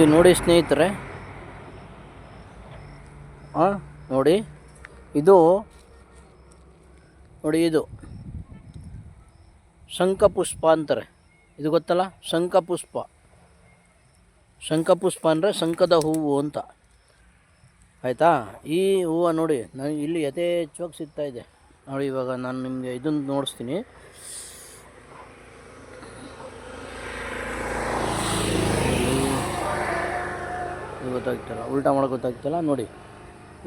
ಈಗ ನೋಡಿ ಸ್ನೇಹಿತರೆ. ನೋಡಿ. ಇದು ನೋಡಿ ಇದು. ಶಂಖಪುಷ್ಪ ಅಂತಾರೆ ಇದು ಗೊತ್ತಲ್ಲ? ಶಂಖಪುಷ್ಪ. ಶಂಖಪುಷ್ಪ ಅಂದರೆ ಶಂಖದ ಹೂವು ಅಂತ. ಆಯಿತಾ? ಈ ಹೂವು ನೋಡಿ ನನಗೆ ಇಲ್ಲಿ ಯಥೇಚ್ಛವಾಗಿ ಸಿಗ್ತಾ ಇದೆ. ನೋಡಿ, ಇವಾಗ ನಾನು ನಿಮಗೆ ಇದನ್ನು ನೋಡಿಸ್ತೀನಿ. ಗೊತ್ತಾಗ್ತಲ್ಲ, ಉಲ್ಟಾ ಮಾಡೋಕೆ ಗೊತ್ತಾಗ್ತಿಲ್ಲ, ನೋಡಿ.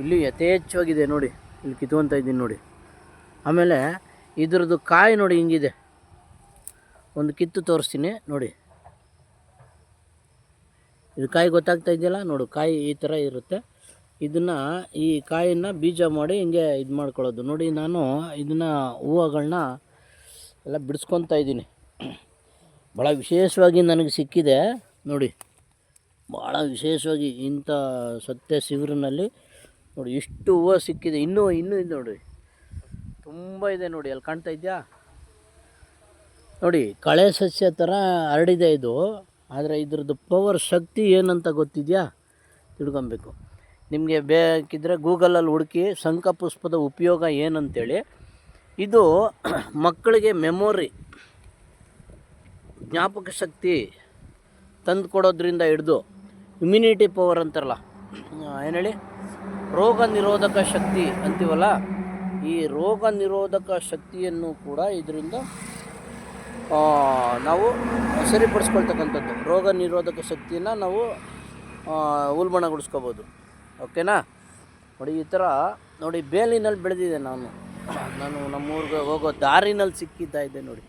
ಇಲ್ಲಿ ಯಥೇಚ್ಛವಾಗಿದೆ, ನೋಡಿ. ಇಲ್ಲಿ ಕಿತ್ಕೊತ ಇದ್ದೀನಿ, ನೋಡಿ. ಆಮೇಲೆ ಇದ್ರದ್ದು ಕಾಯಿ ನೋಡಿ ಹಿಂಗಿದೆ. ಒಂದು ಕಿತ್ತು ತೋರಿಸ್ತೀನಿ, ನೋಡಿ. ಇದು ಕಾಯಿ ಗೊತ್ತಾಗ್ತಾ ಇದೆಯಲ್ಲ, ನೋಡು, ಕಾಯಿ ಈ ಥರ ಇರುತ್ತೆ. ಇದನ್ನು ಈ ಕಾಯಿನ ಬೀಜ ಮಾಡಿ ಹಿಂಗೆ ಇದು ಮಾಡ್ಕೊಳ್ಳೋದು. ನೋಡಿ, ನಾನು ಇದನ್ನು ಹೂವುಗಳನ್ನ ಎಲ್ಲ ಬಿಡಿಸ್ಕೊತಾ ಇದ್ದೀನಿ. ಭಾಳ ವಿಶೇಷವಾಗಿ ನನಗೆ ಸಿಕ್ಕಿದೆ, ನೋಡಿ. ಭಾಳ ವಿಶೇಷವಾಗಿ ಇಂಥ ಸತ್ಯ ಶಿಬಿರನಲ್ಲಿ ನೋಡಿ, ಇಷ್ಟು ಹೂವು ಸಿಕ್ಕಿದೆ. ಇನ್ನೂ ಇನ್ನೂ ಇದೆ ನೋಡಿ. ತುಂಬ ಇದೆ ನೋಡಿ. ಅಲ್ಲಿ ಕಾಣ್ತಾ ಇದೆಯಾ? ನೋಡಿ, ಕಳೆ ಸಸ್ಯ ಥರ ಹರಡಿದೆ ಇದು. ಆದರೆ ಇದ್ರದ್ದು ಪವರ್ ಶಕ್ತಿ ಏನಂತ ಗೊತ್ತಿದೆಯಾ? ತಿಳ್ಕೊಬೇಕು. ನಿಮಗೆ ಬೇಕಿದ್ದರೆ ಗೂಗಲಲ್ಲಿ ಹುಡುಕಿ ಶಂಖಪುಷ್ಪದ ಉಪಯೋಗ ಏನಂತೇಳಿ. ಇದು ಮಕ್ಕಳಿಗೆ ಮೆಮೊರಿ ಜ್ಞಾಪಕ ಶಕ್ತಿ ತಂದು ಕೊಡೋದ್ರಿಂದ ಹಿಡ್ದು ಇಮ್ಯುನಿಟಿ ಪವರ್ ಅಂತಾರಲ್ಲ ಏನು ಹೇಳಿ? ರೋಗ ನಿರೋಧಕ ಶಕ್ತಿ ಅಂತೀವಲ್ಲ, ಈ ರೋಗ ನಿರೋಧಕ ಶಕ್ತಿಯನ್ನು ಕೂಡ ಇದರಿಂದ ನಾವು ಸರಿಪಡಿಸ್ಕೊಳ್ತಕ್ಕಂಥದ್ದು. ರೋಗ ನಿರೋಧಕ ಶಕ್ತಿಯನ್ನು ನಾವು ಉಲ್ಬಣಗೊಳಿಸ್ಕೋಬೋದು. ಓಕೆನಾ? ನೋಡಿ, ಈ ಥರ, ನೋಡಿ, ಬೇಲಿನಲ್ಲಿ ಬೆಳೆದಿದೆ ನಾನು. ನಾನು ನಮ್ಮೂರಿಗೆ ಹೋಗೋ ದಾರಿನಲ್ಲಿ ಸಿಕ್ಕಿದ್ದ ಇದೆ ನೋಡಿ.